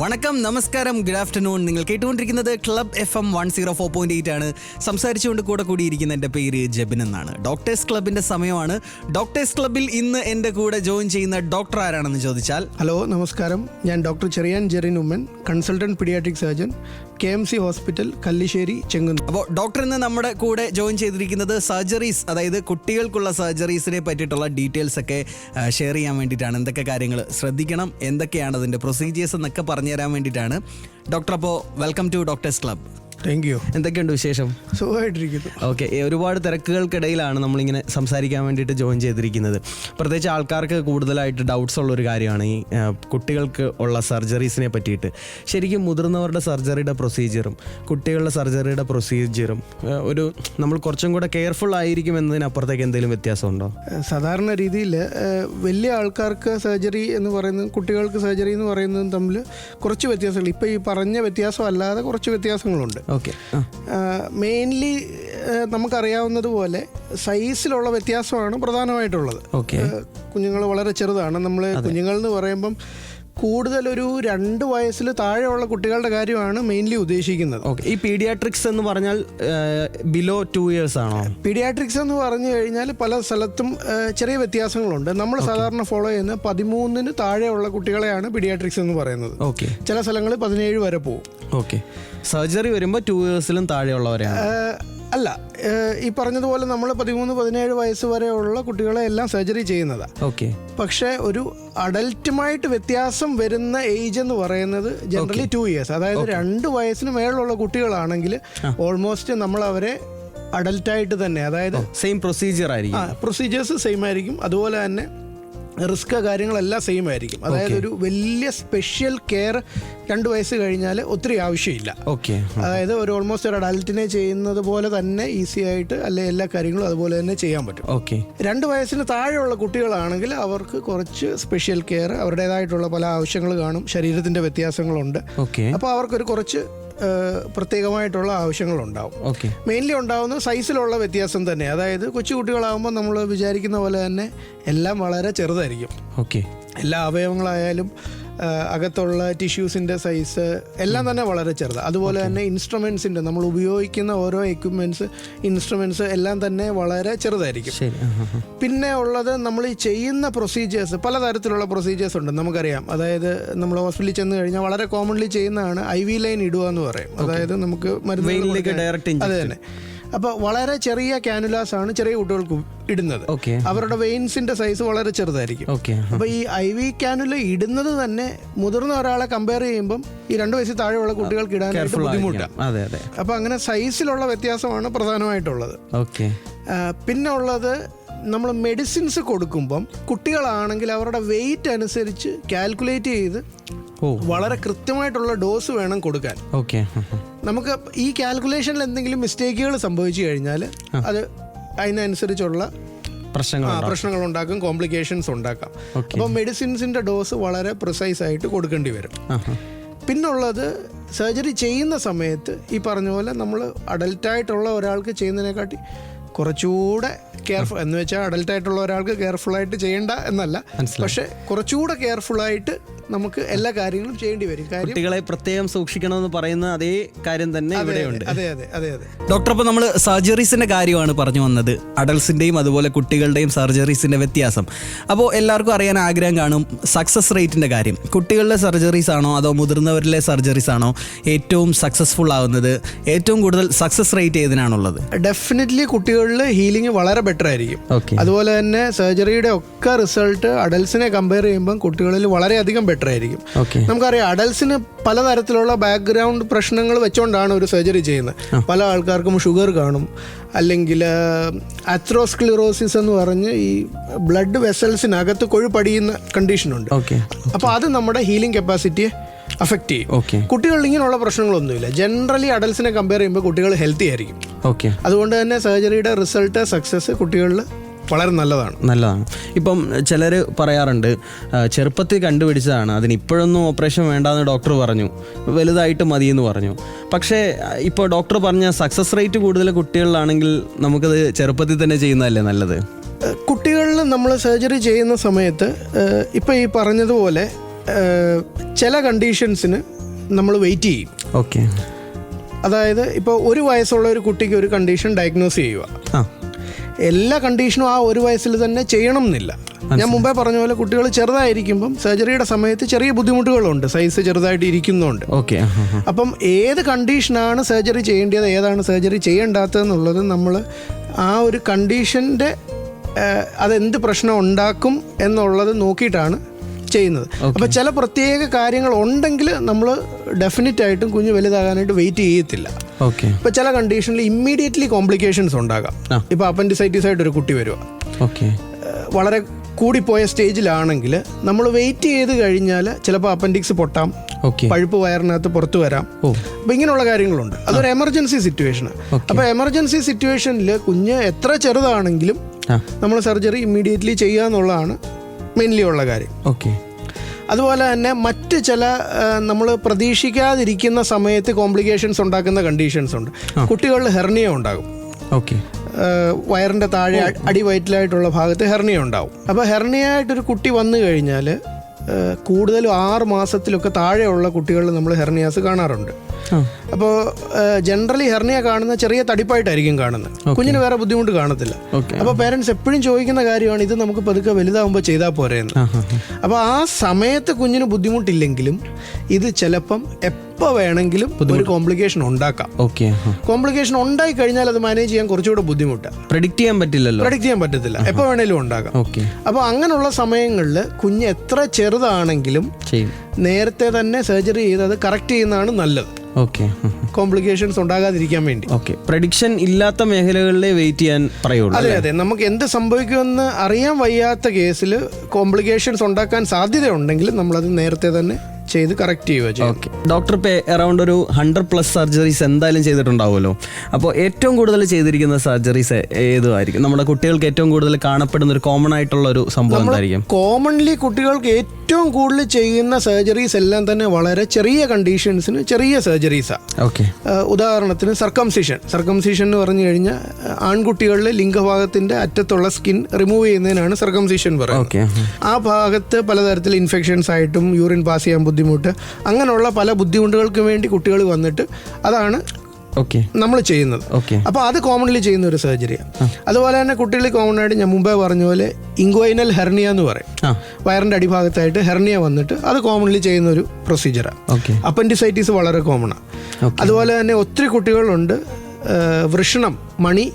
വണക്കം നമസ്കാരം good afternoon നിങ്ങൾ കേട്ടുകൊണ്ടിരിക്കുന്നത് club F M one zero four point eight ആണ്. സംസാരിച്ചുകൊണ്ട് കൂടെ കൂടിയിരിക്കുന്ന എന്റെ പേര് ജബിൻ എന്നാണ്. ഡോക്ടേഴ്സ് ക്ലബിന്റെ സമയമാണ്. ഡോക്ടേഴ്സ് ക്ലബിൽ ഇന്ന് എന്റെ കൂടെ ജോയിൻ ചെയ്യുന്ന ഡോക്ടർ ആരാണെന്ന് ചോദിച്ചാൽ ഹലോ നമസ്കാരം. ഞാൻ doctor Cherian Jerin Oommen consultant paediatric surgeon K M C hospital Kallissery Chengannur. അപ്പോൾ ഡോക്ടർ ഇന്ന് നമ്മുടെ കൂടെ ജോയിൻ ചെയ്തിരിക്കുന്നത് സർജറീസ് അതായത് കുട്ടികൾക്കുള്ള സർജറീസിനെ പറ്റിയിട്ടുള്ള ഡീറ്റെയിൽസ് ഒക്കെ ഷെയർ ചെയ്യാൻ വേണ്ടിയിട്ടാണ്. എന്തൊക്കെ കാര്യങ്ങൾ ശ്രദ്ധിക്കണം എന്തൊക്കെയാണ് അതിന്റെ പ്രൊസീജിയേഴ്സ് എന്നൊക്കെ പറഞ്ഞു തരാൻ വേണ്ടിയിട്ടാണ്. ഡോക്ടർ അപ്പോൾ welcome to doctors club thank you എന്തൊക്കെയുണ്ട് വിശേഷം? സുഖമായിട്ടിരിക്കുന്നു. ഓക്കെ ഒരുപാട് തിരക്കുകൾക്കിടയിലാണ് നമ്മളിങ്ങനെ സംസാരിക്കാൻ വേണ്ടിയിട്ട് ജോയിൻ ചെയ്തിരിക്കുന്നത്. പ്രത്യേകിച്ച് ആൾക്കാർക്ക് കൂടുതലായിട്ട് ഡൗട്ട്സ് ഉള്ള ഒരു കാര്യമാണ് ഈ കുട്ടികൾക്ക് ഉള്ള സർജറീസിനെ പറ്റിയിട്ട്. ശരിക്കും മുതിർന്നവരുടെ സർജറിയുടെ പ്രൊസീജിയറും കുട്ടികളുടെ സർജറിയുടെ പ്രൊസീജിയറും ഒരു നമ്മൾ കുറച്ചും കൂടെ കെയർഫുൾ ആയിരിക്കും എന്നതിനപ്പുറത്തേക്ക് എന്തെങ്കിലും വ്യത്യാസമുണ്ടോ? സാധാരണ രീതിയിൽ വലിയ ആൾക്കാർക്ക് സർജറി എന്ന് പറയുന്നത് കുട്ടികൾക്ക് സർജറി എന്ന് പറയുന്നതും തമ്മിൽ കുറച്ച് വ്യത്യാസങ്ങൾ ഇപ്പോൾ ഈ പറഞ്ഞ വ്യത്യാസം അല്ലാതെ കുറച്ച് വ്യത്യാസങ്ങളുണ്ട്. ഓക്കെ മെയിൻലി നമുക്കറിയാവുന്നതുപോലെ സൈസിലുള്ള വ്യത്യാസമാണ് പ്രധാനമായിട്ടുള്ളത്. ഓക്കെ. കുഞ്ഞുങ്ങൾ വളരെ ചെറുതാണ്. നമ്മൾ കുഞ്ഞുങ്ങൾ എന്ന് പറയുമ്പം കൂടുതലൊരു രണ്ട് വയസ്സിൽ താഴെയുള്ള കുട്ടികളുടെ കാര്യമാണ് മെയിൻലി ഉദ്ദേശിക്കുന്നത്. ഓക്കെ ഈ പീഡിയാട്രിക്സ് എന്ന് പറഞ്ഞാൽ ബിലോ ടു ഇയേഴ്സ് ആണോ? പീഡിയാട്രിക്സ് എന്ന് പറഞ്ഞു കഴിഞ്ഞാൽ പല സ്ഥലത്തും ചെറിയ വ്യത്യാസങ്ങളുണ്ട്. നമ്മൾ സാധാരണ ഫോളോ ചെയ്യുന്ന പതിമൂന്നിന് താഴെയുള്ള കുട്ടികളെയാണ് പീഡിയാട്രിക്സ് എന്ന് പറയുന്നത്. ഓക്കെ ചില സ്ഥലങ്ങളിൽ പതിനേഴ് വരെ പോകും. ഓക്കെ സർജറി വരുമ്പോൾ ടു ഇയേഴ്സിലും താഴെയുള്ളവരെയാണ്. ആ, അല്ല ഈ പറഞ്ഞതുപോലെ നമ്മൾ പതിമൂന്ന് പതിനേഴ് വയസ്സ് വരെയുള്ള കുട്ടികളെ എല്ലാം സർജറി ചെയ്യുന്നതാണ് ഓക്കെ. പക്ഷേ ഒരു അഡൽറ്റുമായിട്ട് വ്യത്യാസം വരുന്ന ഏജ് എന്ന് പറയുന്നത് ജനറലി ടു ഇയേഴ്സ് അതായത് രണ്ട് വയസ്സിന് മേളിലുള്ള കുട്ടികളാണെങ്കിൽ ഓൾമോസ്റ്റ് നമ്മൾ അവരെ അഡൽട്ടായിട്ട് തന്നെ അതായത് സെയിം പ്രൊസീജിയർ ആയിരിക്കും. പ്രൊസീജിയേഴ്സ് സെയിം ആയിരിക്കും. അതുപോലെ തന്നെ റിസ്ക് കാര്യങ്ങളെല്ലാം സെയിം ആയിരിക്കും. അതായത് ഒരു വലിയ സ്പെഷ്യൽ കെയർ രണ്ട് വയസ്സ് കഴിഞ്ഞാൽ ഒത്തിരി ആവശ്യമില്ല. ഓക്കെ അതായത് ഒരു ഓൾമോസ്റ്റ് ഒരു അഡൽറ്റിനെ ചെയ്യുന്നത് പോലെ തന്നെ ഈസി ആയിട്ട് അല്ലെ എല്ലാ കാര്യങ്ങളും അതുപോലെ തന്നെ ചെയ്യാൻ പറ്റും. ഓക്കെ രണ്ട് വയസ്സിന് താഴെയുള്ള കുട്ടികളാണെങ്കിൽ അവർക്ക് കുറച്ച് സ്പെഷ്യൽ കെയർ അവരുടേതായിട്ടുള്ള പല ആവശ്യങ്ങൾ കാണും. ശരീരത്തിന്റെ വ്യത്യാസങ്ങളുണ്ട്. ഓക്കെ അപ്പോൾ അവർക്കൊരു കുറച്ച് പ്രത്യേകമായിട്ടുള്ള ആവശ്യങ്ങളുണ്ടാവും. ഓക്കെ. മെയിൻലി ഉണ്ടാവുന്ന സൈസിലുള്ള വ്യത്യാസം തന്നെ. അതായത് കൊച്ചു കുട്ടികളാകുമ്പോൾ നമ്മൾ വിചാരിക്കുന്ന പോലെ തന്നെ എല്ലാം വളരെ ചെറുതായിരിക്കും. ഓക്കെ. എല്ലാ അവയവങ്ങളായാലും അകത്തുള്ള ടിഷ്യൂസിന്റെ സൈസ് എല്ലാം തന്നെ വളരെ ചെറുതാണ് അതുപോലെ തന്നെ ഇൻസ്ട്രുമെൻസിന്റെ നമ്മൾ ഉപയോഗിക്കുന്ന ഓരോ എക്യുപ്മെന്റ്സ് ഇൻസ്ട്രുമെന്റ്സ് എല്ലാം തന്നെ വളരെ ചെറുതായിരിക്കും. പിന്നെ ഉള്ളത് നമ്മൾ ഈ ചെയ്യുന്ന പ്രൊസീജിയേഴ്സ് പലതരത്തിലുള്ള പ്രൊസീജിയേഴ്സ് ഉണ്ട് നമുക്കറിയാം. അതായത് നമ്മൾ ഹോസ്പിറ്റലിൽ ചെന്ന് കഴിഞ്ഞാൽ വളരെ കോമൺലി ചെയ്യുന്നതാണ് ഐ വി ലൈൻ ഇടുക എന്ന് പറയും അതായത് നമുക്ക് മരുന്ന് ഡയറക്റ്റ് അതെ തന്നെ. അപ്പോൾ വളരെ ചെറിയ കാനുലാസ് ആണ് ചെറിയ കുട്ടികൾക്ക് ഇടുന്നത്. അവരുടെ വെയിൻസിന്റെ സൈസ് വളരെ ചെറുതായിരിക്കും. ഓക്കെ അപ്പോൾ ഈ ഐ വി കാനുല ഇടുന്നത് തന്നെ മുതിർന്ന ഒരാളെ കമ്പയർ ചെയ്യുമ്പം ഈ രണ്ടു വയസ്സിൽ താഴെയുള്ള കുട്ടികൾക്ക് ഇടാനായിട്ട് ബുദ്ധിമുട്ടാണ് അപ്പൊ അങ്ങനെ സൈസിലുള്ള വ്യത്യാസമാണ് പ്രധാനമായിട്ടുള്ളത്. ഓക്കെ പിന്നെ ഉള്ളത് നമ്മൾ മെഡിസിൻസ് കൊടുക്കുമ്പം കുട്ടികളാണെങ്കിൽ അവരുടെ വെയിറ്റ് അനുസരിച്ച് കാൽക്കുലേറ്റ് ചെയ്ത് വളരെ കൃത്യമായിട്ടുള്ള ഡോസ് വേണം കൊടുക്കാൻ. ഓക്കെ. നമുക്ക് ഈ കാൽക്കുലേഷനിൽ എന്തെങ്കിലും മിസ്റ്റേക്കുകൾ സംഭവിച്ചു കഴിഞ്ഞാൽ അത് അതിനനുസരിച്ചുള്ള പ്രശ്നങ്ങൾ പ്രശ്നങ്ങൾ ഉണ്ടാക്കും കോംപ്ലിക്കേഷൻസ് ഉണ്ടാക്കാം. അപ്പൊ അപ്പോൾ മെഡിസിൻസിന്റെ ഡോസ് വളരെ പ്രിസൈസ് ആയിട്ട് കൊടുക്കേണ്ടി വരും. പിന്നുള്ളത് സർജറി ചെയ്യുന്ന സമയത്ത് ഈ പറഞ്ഞ പോലെ നമ്മൾ അഡൽട്ടായിട്ടുള്ള ഒരാൾക്ക് ചെയ്യുന്നതിനെക്കാട്ടി കുറച്ചുകൂടെ കെയർഫുൾ എന്ന് വെച്ചാൽ അഡൽട്ട് ആയിട്ടുള്ള ഒരാൾക്ക് കെയർഫുൾ ആയിട്ട് ചെയ്യേണ്ട എന്നല്ല. പക്ഷെ കുറച്ചുകൂടെ കെയർഫുൾ ആയിട്ട് നമുക്ക് എല്ലാ കാര്യങ്ങളും ചെയ്യേണ്ടി വരും. കുട്ടികളെ പ്രത്യേകം സൂക്ഷിക്കണമെന്ന് പറയുന്ന അതേ കാര്യം തന്നെ ഇവിടെയുണ്ട്. അതെ അതെ അതെ അതെ. ഡോക്ടർ അപ്പോൾ നമ്മൾ സർജറീസിന്റെ കാര്യമാണ് പറഞ്ഞു വന്നത്. അഡൽസിന്റെയും അതുപോലെ കുട്ടികളുടെയും സർജറീസിന്റെ വ്യത്യാസം. അപ്പോൾ എല്ലാവർക്കും അറിയാൻ ആഗ്രഹം കാണും സക്സസ് റേറ്റിന്റെ കാര്യം. കുട്ടികളുടെ സർജറീസ് ആണോ അതോ മുതിർന്നവരിലെ സർജറീസ് ആണോ ഏറ്റവും സക്സസ്ഫുൾ ആവുന്നത്? ഏറ്റവും കൂടുതൽ സക്സസ് റേറ്റ് ഏതിനാണുള്ളത്? ഡെഫിനറ്റ്ലി കുട്ടികളിൽ ഹീലിംഗ് വളരെ ബെറ്റർ ആയിരിക്കും. അതുപോലെ തന്നെ സർജറിയുടെ ഒക്കെ റിസൾട്ട് അഡൽസിനെ കമ്പയർ ചെയ്യുമ്പോൾ കുട്ടികളിൽ വളരെയധികം ബെറ്റർ ആയിരിക്കും. നമുക്കറിയാം അഡൽസിന് പലതരത്തിലുള്ള ബാക്ക്ഗ്രൗണ്ട് പ്രശ്നങ്ങൾ വെച്ചുകൊണ്ടാണ് ഒരു സർജറി ചെയ്യുന്നത്. പല ആൾക്കാർക്കും ഷുഗർ കാണും. അല്ലെങ്കിൽ അത്രോസ്ക്ലിറോസിസ് എന്ന് പറഞ്ഞ് ഈ ബ്ലഡ് വെസൽസിനകത്ത് കൊഴുപ്പടിയുന്ന കണ്ടീഷനുണ്ട് അപ്പോൾ അത് നമ്മുടെ ഹീലിംഗ് കപ്പാസിറ്റിയെ അഫക്റ്റ് ചെയ്യും. ഓക്കെ കുട്ടികളിൽ ഇങ്ങനെയുള്ള പ്രശ്നങ്ങളൊന്നുമില്ല. ജനറലി അഡൽസിനെ കമ്പയർ ചെയ്യുമ്പോൾ കുട്ടികൾ ഹെൽത്തി ആയിരിക്കും. ഓക്കെ അതുകൊണ്ട് തന്നെ സർജറിയുടെ റിസൾട്ട് സക്സസ് കുട്ടികളിൽ വളരെ നല്ലതാണ്. നല്ലതാണ്. ഇപ്പം ചിലർ പറയാറുണ്ട് ചെറുപ്പത്തിൽ കണ്ടുപിടിച്ചതാണ് അതിന് ഇപ്പോഴൊന്നും ഓപ്പറേഷൻ വേണ്ടാന്ന് ഡോക്ടർ പറഞ്ഞു വലുതായിട്ട് മതി എന്ന് പറഞ്ഞു. പക്ഷേ ഇപ്പോൾ ഡോക്ടർ പറഞ്ഞ സക്സസ് റേറ്റ് കൂടുതൽ കുട്ടികളിലാണെങ്കിൽ നമുക്കത് ചെറുപ്പത്തിൽ തന്നെ ചെയ്യുന്നതല്ലേ നല്ലത്? കുട്ടികളിൽ നമ്മൾ സർജറി ചെയ്യുന്ന സമയത്ത് ഇപ്പോൾ ഈ പറഞ്ഞതുപോലെ ചില കണ്ടീഷൻസിന് നമ്മൾ വെയിറ്റ് ചെയ്യും. ഓക്കെ അതായത് ഇപ്പോൾ ഒരു വയസ്സുള്ള ഒരു കുട്ടിക്ക് ഒരു കണ്ടീഷൻ ഡയഗ്നോസ് ചെയ്യുക. എല്ലാ കണ്ടീഷനും ആ ഒരു വയസ്സിൽ തന്നെ ചെയ്യണം എന്നില്ല. ഞാൻ മുമ്പേ പറഞ്ഞ പോലെ കുട്ടികൾ ചെറുതായിരിക്കുമ്പം സർജറിയുടെ സമയത്ത് ചെറിയ ബുദ്ധിമുട്ടുകളുണ്ട്. സൈസ് ചെറുതായിട്ട് ഇരിക്കുന്നുണ്ട്. ഓക്കെ. അപ്പം ഏത് കണ്ടീഷനാണ് സർജറി ചെയ്യേണ്ടത് ഏതാണ് സർജറി ചെയ്യേണ്ടാത്തതെന്നുള്ളത് നമ്മൾ ആ ഒരു കണ്ടീഷന്റെ അതെന്ത് പ്രശ്നം ഉണ്ടാക്കും എന്നുള്ളത് നോക്കിയിട്ടാണ് ചെയ്യുന്നത്. അപ്പോൾ ചില പ്രത്യേക കാര്യങ്ങൾ ഉണ്ടെങ്കിൽ നമ്മൾ ഡെഫിനറ്റ് ആയിട്ടും കുഞ്ഞ് വലുതാകാനായിട്ട് വെയിറ്റ് ചെയ്യത്തില്ല. ഓക്കെ ഇപ്പോൾ ചില കണ്ടീഷനിൽ ഇമ്മീഡിയറ്റ്ലി കോംപ്ലിക്കേഷൻസ് ഉണ്ടാകാം. ഇപ്പൊ ഇപ്പോൾ അപ്പൻഡിസൈറ്റിസ് ആയിട്ട് ഒരു കുട്ടി വരിക ഓക്കെ വളരെ കൂടിപ്പോയ സ്റ്റേജിലാണെങ്കിൽ നമ്മൾ വെയിറ്റ് ചെയ്ത് കഴിഞ്ഞാൽ ചിലപ്പോൾ അപ്പൻഡിക്സ് പൊട്ടാം. പഴുപ്പ് വയറിനകത്ത് പുറത്തു വരാം. അപ്പൊ ഇങ്ങനെയുള്ള കാര്യങ്ങളുണ്ട്. അതൊരു എമർജൻസി സിറ്റുവേഷനാണ് അപ്പോൾ എമർജൻസി സിറ്റുവേഷനിൽ കുഞ്ഞ് എത്ര ചെറുതാണെങ്കിലും നമ്മൾ സർജറി ഇമ്മീഡിയറ്റ്ലി ചെയ്യുക എന്നുള്ളതാണ് മെയിൻലി ഉള്ള കാര്യം. ഓക്കെ. അതുപോലെ തന്നെ മറ്റ് ചില നമ്മൾ പ്രതീക്ഷിക്കാതിരിക്കുന്ന സമയത്ത് കോംപ്ലിക്കേഷൻസ് ഉണ്ടാക്കുന്ന കണ്ടീഷൻസ് ഉണ്ട്. കുട്ടികളിൽ ഹെർണിയ ഉണ്ടാകും. ഓക്കെ. വയറിന്റെ താഴെ അടിവയറ്റിലായിട്ടുള്ള ഭാഗത്ത് ഹെർണിയ ഉണ്ടാവും. അപ്പോൾ ഹെർണിയ ആയിട്ടൊരു കുട്ടി വന്നു കഴിഞ്ഞാൽ കൂടുതലും ആറ് മാസത്തിലൊക്കെ താഴെയുള്ള കുട്ടികളിൽ നമ്മൾ ഹെർണിയാസ് കാണാറുണ്ട്. അപ്പോൾ ജനറലി ഹെർണിയ കാണുന്ന ചെറിയ തടിപ്പായിട്ടായിരിക്കും കാണുന്നത്. കുഞ്ഞിന് വേറെ ബുദ്ധിമുട്ട് കാണത്തില്ല. അപ്പോൾ പേരൻസ് എപ്പോഴും ചോദിക്കുന്ന കാര്യമാണ് ഇത് നമുക്ക് പതുക്കെ വലുതാവുമ്പോൾ ചെയ്താൽ പോരെ എന്ന് ആ ആ അപ്പോൾ ആ സമയത്ത് കുഞ്ഞിന് ബുദ്ധിമുട്ടില്ലെങ്കിലും ഇത് ചിലപ്പം എപ്പോൾ വേണമെങ്കിലും ഒരു കോംപ്ലിക്കേഷൻ ഉണ്ടാക്കാം. ഓക്കെ കോംപ്ലിക്കേഷൻ ഉണ്ടായി കഴിഞ്ഞാൽ അത് മാനേജ് ചെയ്യാൻ കുറച്ചുകൂടെ ബുദ്ധിമുട്ടാണ് പ്രെഡിക്റ്റ് ചെയ്യാൻ പറ്റില്ലല്ലോ? പ്രഡിക്റ്റ് ചെയ്യാൻ പറ്റത്തില്ല. എപ്പോൾ വേണേലും ഉണ്ടാകാം ഓക്കെ അപ്പോൾ അങ്ങനെയുള്ള സമയങ്ങളിൽ കുഞ്ഞ് എത്ര ചെറുതാണെങ്കിലും ചെയ്യും. നേരത്തെ തന്നെ സർജറി ചെയ്ത് അത് കറക്റ്റ് ചെയ്യുന്നതാണ് നല്ലത്. ഓക്കെ കോംപ്ലിക്കേഷൻസ് ഉണ്ടാകാതിരിക്കാൻ വേണ്ടി. ഓക്കെ പ്രഡിക്ഷൻ ഇല്ലാത്ത മേഖലകളിലെ വെയിറ്റ് ചെയ്യാൻ പറയുള്ളൂ അതെ അതെ. നമുക്ക് എന്ത് സംഭവിക്കുമെന്ന് അറിയാൻ വയ്യാത്ത കേസിൽ കോംപ്ലിക്കേഷൻസ് ഉണ്ടാക്കാൻ സാധ്യതയുണ്ടെങ്കിൽ നമ്മളത് നേരത്തെ തന്നെ ചെയ്ത് കറക്റ്റ് ചെയ്യുക ചെയ്യും. ഓക്കെ ഡോക്ടർ പേ അറൗണ്ട് ഒരു ഹൺഡ്രഡ് പ്ലസ് സർജറീസ് എന്തായാലും ചെയ്തിട്ടുണ്ടാവുമല്ലോ. അപ്പോൾ ഏറ്റവും കൂടുതൽ ചെയ്തിരിക്കുന്ന സർജറീസ് ഏതുമായിരിക്കും? നമ്മുടെ കുട്ടികൾക്ക് ഏറ്റവും കൂടുതൽ കാണപ്പെടുന്ന ഒരു കോമൺ ആയിട്ടുള്ള ഒരു സംഭവം എന്തായിരിക്കും? കോമൺലി കുട്ടികൾക്ക് ഏറ്റവും കൂടുതൽ ചെയ്യുന്ന സർജറീസ് എല്ലാം തന്നെ വളരെ ചെറിയ കണ്ടീഷൻസിന് ചെറിയ സർജറീസാണ് ഓക്കെ ഉദാഹരണത്തിന് സർക്കംസിഷൻ സർക്കംസിഷൻ എന്ന് പറഞ്ഞു കഴിഞ്ഞാൽ ആൺകുട്ടികളിലെ ലിംഗഭാഗത്തിന്റെ അറ്റത്തുള്ള സ്കിൻ റിമൂവ് ചെയ്യുന്നതിനാണ് സർക്കംസിഷൻ പറയുന്നത്. ആ ഭാഗത്ത് പലതരത്തിൽ ഇൻഫെക്ഷൻസ് ആയിട്ടും യൂറിൻ പാസ് ചെയ്യാൻ ബുദ്ധിമുട്ട് അങ്ങനെയുള്ള പല ബുദ്ധിമുട്ടുകൾക്ക് വേണ്ടി കുട്ടികൾ വന്നിട്ട് അതാണ് ഓക്കെ. നമ്മൾ ചെയ്യുന്നത്. ഓക്കെ. അപ്പോൾ അത് കോമൺലി ചെയ്യുന്ന ഒരു സർജറിയാണ് അതുപോലെ തന്നെ കുട്ടികൾ കോമൺ ആയിട്ട് ഞാൻ മുമ്പേ പറഞ്ഞ പോലെ ഇൻഗോയിനൽ ഹെർണിയ എന്ന് പറയും. വയറിന്റെ വയറിന്റെ അടിഭാഗത്തായിട്ട് ഹെർണിയ വന്നിട്ട് അത് കോമൺലി ചെയ്യുന്ന ഒരു പ്രൊസീജിയറാണ് ഓക്കെ. അപ്പൻഡിസൈറ്റീസ് വളരെ കോമണാണ് അതുപോലെ തന്നെ ഒത്തിരി കുട്ടികളുണ്ട് വൃഷണം മണി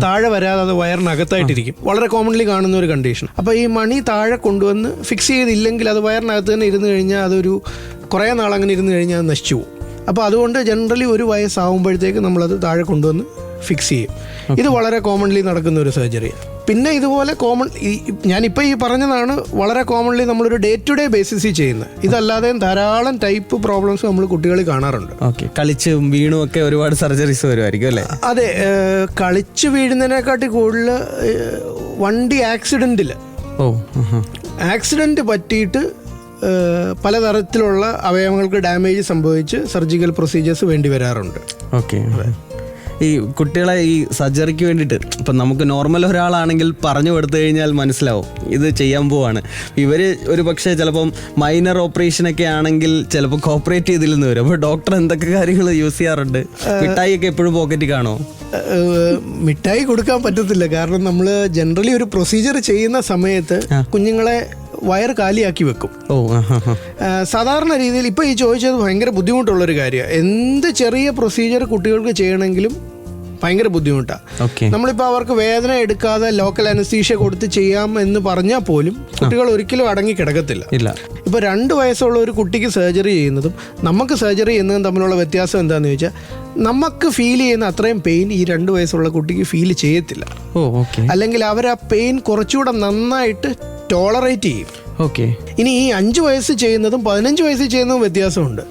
താഴെ വരാതെ അത് വയറിനകത്തായിട്ടിരിക്കും. വളരെ കോമൺലി കാണുന്ന ഒരു കണ്ടീഷൻ അപ്പോൾ ഈ മണി താഴെ കൊണ്ടുവന്ന് ഫിക്സ് ചെയ്തില്ലെങ്കിൽ അത് വയറിനകത്ത് തന്നെ ഇരുന്ന് കഴിഞ്ഞാൽ അതൊരു കുറേ നാൾ അങ്ങനെ ഇരുന്ന് കഴിഞ്ഞാൽ അത് നശിച്ചു പോകും. അപ്പോൾ അതുകൊണ്ട് ജനറലി ഒരു വയസ്സാവുമ്പോഴത്തേക്ക് നമ്മളത് താഴെ കൊണ്ടുവന്ന് ഫിക്സ് ചെയ്യും. ഇത് വളരെ കോമൺലി നടക്കുന്ന ഒരു സർജറിയാണ് പിന്നെ ഇതുപോലെ കോമൺ ഞാനിപ്പോൾ ഈ പറഞ്ഞതാണ് വളരെ കോമൺലി നമ്മളൊരു ഡേ ടു ഡേ ബേസിസിൽ ചെയ്യുന്നത്. ഇതല്ലാതെയും ധാരാളം ടൈപ്പ് പ്രോബ്ലംസ് നമ്മൾ കുട്ടികളിൽ കാണാറുണ്ട്. ഓക്കെ കളിച്ച് വീണുമൊക്കെ ഒരുപാട് സർജറീസ് വരുമായിരിക്കും അല്ലേ? അതെ കളിച്ച് വീഴുന്നതിനെക്കാട്ടി കൂടുതൽ വണ്ടി ആക്സിഡന്റിൽ ഓ. ആക്സിഡന്റ് പറ്റിയിട്ട് പലതരത്തിലുള്ള അവയവങ്ങൾക്ക് ഡാമേജ് സംഭവിച്ച് സർജിക്കൽ പ്രൊസീജിയേഴ്സ് വേണ്ടി വരാറുണ്ട്. ഓക്കെ ഈ കുട്ടികളെ ഈ സർജറിക്ക് വേണ്ടിയിട്ട് ഇപ്പം നമുക്ക് നോർമൽ ഒരാളാണെങ്കിൽ പറഞ്ഞു കൊടുത്തു കഴിഞ്ഞാൽ മനസ്സിലാവും ഇത് ചെയ്യാൻ പോവാണ്. ഇവർ ഒരു പക്ഷേ ചിലപ്പം മൈനർ ഓപ്പറേഷനൊക്കെ ആണെങ്കിൽ ചിലപ്പോൾ കോപ്പറേറ്റ് ചെയ്തില്ലെന്ന് വരും. അപ്പോൾ ഡോക്ടർ എന്തൊക്കെ കാര്യങ്ങൾ യൂസ് ചെയ്യാറുണ്ട്? മിഠായി ഒക്കെ എപ്പോഴും പോക്കറ്റിൽ കാണോ മിഠായി കൊടുക്കാൻ പറ്റത്തില്ല. കാരണം നമ്മൾ ജനറലി ഒരു പ്രൊസീജിയർ ചെയ്യുന്ന സമയത്ത് കുഞ്ഞുങ്ങളെ വയർ കാലിയാക്കി വെക്കും. ഓ സാധാരണ രീതിയിൽ ഇപ്പോൾ ഈ ചോദിച്ചത് ഭയങ്കര ബുദ്ധിമുട്ടുള്ളൊരു കാര്യമാണ്. എന്ത് ചെറിയ പ്രൊസീജിയർ കുട്ടികൾക്ക് ചെയ്യണമെങ്കിലും ഭയങ്കര ബുദ്ധിമുട്ടാണ് ഓക്കെ നമ്മളിപ്പോൾ അവർക്ക് വേദന എടുക്കാതെ ലോക്കൽ അനസ്തീഷ്യ കൊടുത്ത് ചെയ്യാം എന്ന് പറഞ്ഞാൽ പോലും കുട്ടികൾ ഒരിക്കലും അടങ്ങി കിടക്കത്തില്ല. ഇല്ല. ഇപ്പോൾ രണ്ട് വയസ്സുള്ള ഒരു കുട്ടിക്ക് സർജറി ചെയ്യുന്നതും നമുക്ക് സർജറി ചെയ്യുന്നതും തമ്മിലുള്ള വ്യത്യാസം എന്താണെന്ന് ചോദിച്ചാൽ നമുക്ക് ഫീൽ ചെയ്യുന്ന അത്രയും പെയിൻ ഈ രണ്ട് വയസ്സുള്ള കുട്ടിക്ക് ഫീൽ ചെയ്യത്തില്ല. ഓ ഓക്കെ അല്ലെങ്കിൽ അവർ ആ പെയിൻ കുറച്ചുകൂടെ നന്നായിട്ട് ടോളറേറ്റ് ചെയ്യും. ഓക്കെ ഇനി ഈ അഞ്ച് വയസ്സ് ചെയ്യുന്നതും പതിനഞ്ച് വയസ്സ് ചെയ്യുന്നതും വ്യത്യാസമുണ്ട്.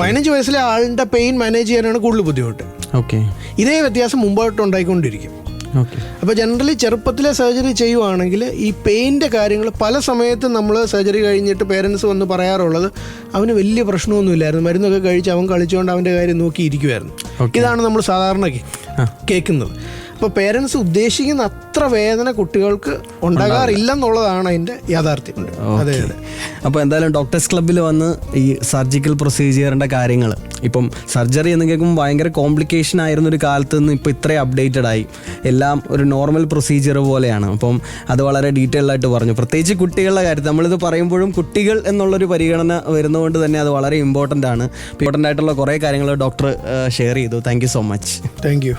പതിനഞ്ച് വയസ്സിലെ ആളിന്റെ പെയിൻ മാനേജ് ചെയ്യാനാണ് കൂടുതൽ ബുദ്ധിമുട്ട്. ഓക്കെ ഇതേ വ്യത്യാസം മുമ്പോട്ട് ഉണ്ടായിക്കൊണ്ടിരിക്കും. അപ്പൊ അപ്പോൾ ജനറലി ചെറുപ്പത്തിലെ സർജറി ചെയ്യുവാണെങ്കിൽ ഈ പെയിന്റെ കാര്യങ്ങൾ പല സമയത്തും നമ്മൾ സർജറി കഴിഞ്ഞിട്ട് പേരൻസ് വന്ന് പറയാറുള്ളത് അവന് വലിയ പ്രശ്നമൊന്നുമില്ലായിരുന്നു. മരുന്നൊക്കെ കഴിച്ച് അവൻ കളിച്ചുകൊണ്ട് അവന്റെ കാര്യം നോക്കിയിരിക്കുമായിരുന്നു ഇതാണ് നമ്മൾ സാധാരണ കേൾക്കുന്നത്. ഇപ്പോൾ പേരൻസ് ഉദ്ദേശിക്കുന്ന അത്ര വേദന കുട്ടികൾക്ക് ഉണ്ടാകാറില്ലെന്നുള്ളതാണ് അതിന്റെ യാഥാർത്ഥ്യം. അതെ അതെ. അപ്പോൾ എന്തായാലും ഡോക്ടേഴ്സ് ക്ലബ്ബിൽ വന്ന് ഈ സർജിക്കൽ പ്രൊസീജിയറിന്റെ കാര്യങ്ങൾ ഇപ്പം സർജറി എന്ന് കേൾക്കുമ്പോൾ ഭയങ്കര കോംപ്ലിക്കേഷൻ ആയിരുന്ന ഒരു കാലത്ത് നിന്ന് ഇപ്പോൾ ഇത്രയും അപ്ഡേറ്റഡ് ആയി. എല്ലാം ഒരു നോർമൽ പ്രൊസീജിയർ പോലെയാണ്. അപ്പം അത് വളരെ ഡീറ്റെയിൽ ആയിട്ട് പറഞ്ഞു. പ്രത്യേകിച്ച് കുട്ടികളുടെ കാര്യത്തിൽ നമ്മളിത് പറയുമ്പോഴും കുട്ടികൾ എന്നുള്ളൊരു പരിഗണന വരുന്നതുകൊണ്ട് തന്നെ അത് വളരെ ഇമ്പോർട്ടന്റ് ആണ്. ഇമ്പോർട്ടന്റ് ആയിട്ടുള്ള കുറേ കാര്യങ്ങൾ ഡോക്ടർ ഷെയർ ചെയ്തു. Thank you so much thank you